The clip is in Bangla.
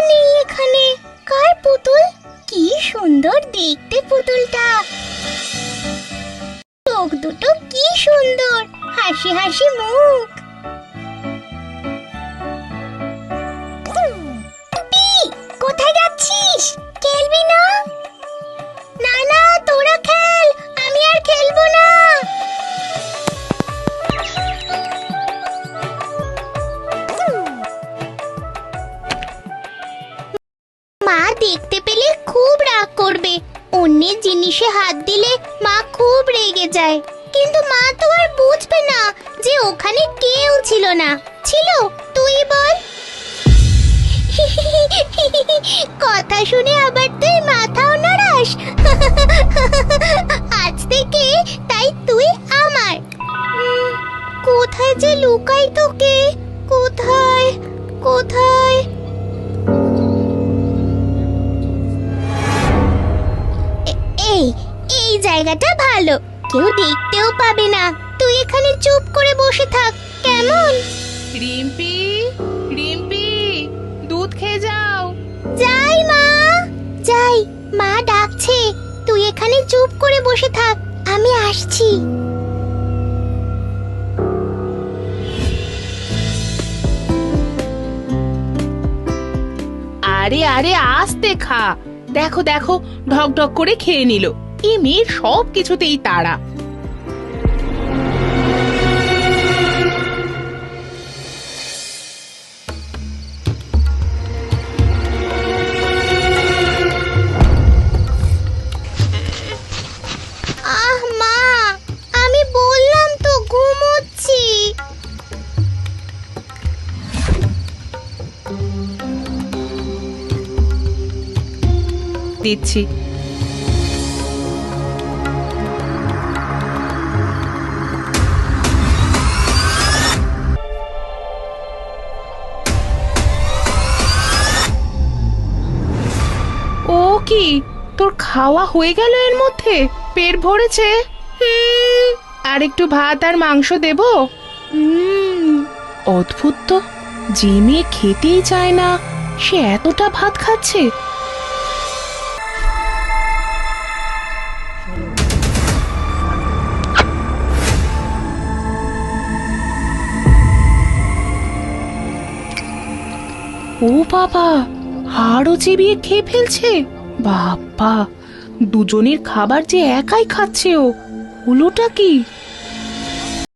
নেই এখানে। কার পুতুল? কি সুন্দর দেখতে পুতুলটা। চোখ দুটো কি সুন্দর। হাসি হাসি মুখ। দেখতে পেলে খুব রাগ করবে। অন্যের জিনিসে হাত দিলে মা খুব রেগে যায়। কিন্তু মা তো আর বুঝবে না যে ওখানে কেউ ছিল না। ছিল, তুই বল। কথা শুনে আবার তুই মাথাও নাড়াস? আজ থেকে তাই তুই আমার। কোথায় যে লুকাই তোকে? জায়গাটা ভালো। কেউ দেখতেও পাবে না। তুই এখানে চুপ করে বসে থাক। কেমন? রিম্পি রিম্পি দুধ খেয়ে যাও। যাই মা। যাই মা ডাকছে। তুই এখানে চুপ করে বসে থাক। আমি আসছি। আরে আরে আস্তে খা। দেখো দেখো ঢক ঢক করে খেয়ে নিল। এই মেয়ের সব কিছুতেই তাড়া। আহ মা আমি বললাম তো ঘুমোচ্ছি। দিচ্ছি। কি? তোর খাওয়া হয়ে গেল এর মধ্যে? পেট ভরেছে? আর একটু ভাত আর মাংস দেব? অদ্ভুত তো। যে মেয়ে খেতেই চায় না, সে এতটা ভাত খাচ্ছে। ও বাবা, হাড়ও চিবিয়ে খেয়ে ফেলছে। বাবা দুজনের খাবার যে একাই খাচ্ছে ও হলোটা কি?